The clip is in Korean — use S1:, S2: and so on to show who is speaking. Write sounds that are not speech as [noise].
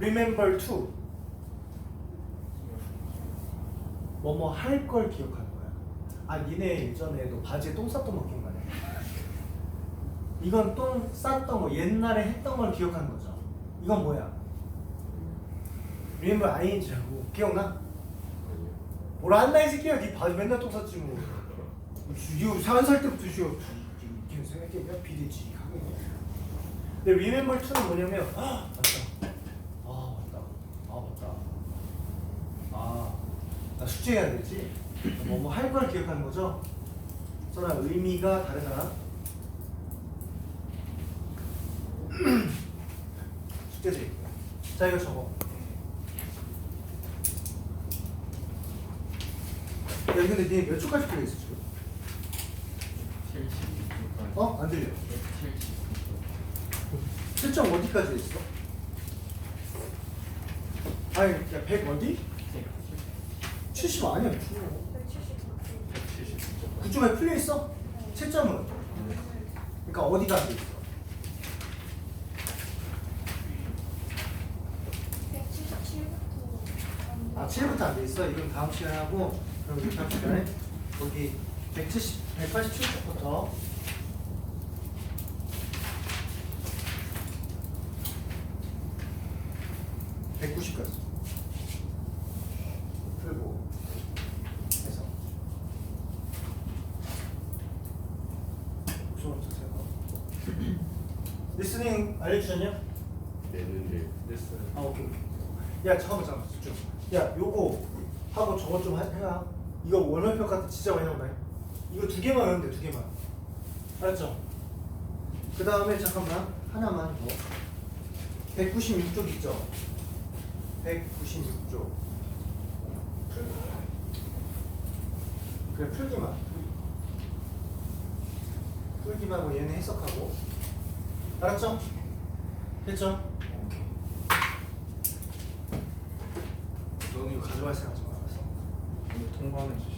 S1: remember to 뭐뭐 할 걸 기억하는 거야. 아 니네 예전에 너 바지에 똥 쌌던 거 기억나냐? 이건 똥 쌌던 거 옛날에 했던 걸 기억하는 거죠. 이건 뭐야? remember ing하고 기억나? 뭐라 한다 이 새끼야 니 바지 맨날 똥 쌌지 뭐 이거 산살 때부터 쉬어 이게 생각해 비대지 근데 remember to는 뭐냐면 아 맞다 아 맞다 아 맞다 아나 숙제해야 되지 뭐 뭐 할 걸 기억하는 거죠 써라 의미가 다르다 [clears throat] 숙제 드릴게요 자 이거 적어 야 근데 니네 몇 초까지 풀려 있어 지금? 어? 안 들려 [laughs] 채점 어디까지 있어? 아니 야100 어디? 70 아니야 9점에 풀려 있어? 채점은? 그러니까 어디가 안 돼 있어? 아 7부터 안 돼 있어? 이건 다음 시간에 하고 그럼 다음 시간에 거기 170, 187쪽부터 백구십까지 풀고 해서 수업 주세요 리스닝 알려주셨냐?
S2: 내는데.
S1: 아 오케이 오케이. 야 잠깐만 잠깐만 집중. 야 요거 하고 저거 좀 하- 해라. 이거 월말평가 때 진짜 많이 나온다. 이거 두 개만 외우면 돼두 개만. 알았죠? 그 다음에 잠깐만 하나만 더. 196쪽 있죠? 196쪽. 그래 풀기만 풀기만 하고 얘는 해석하고 알았죠? 됐죠? 너는 이거 가져갈 생각 좀 알았어
S2: 통과는 주시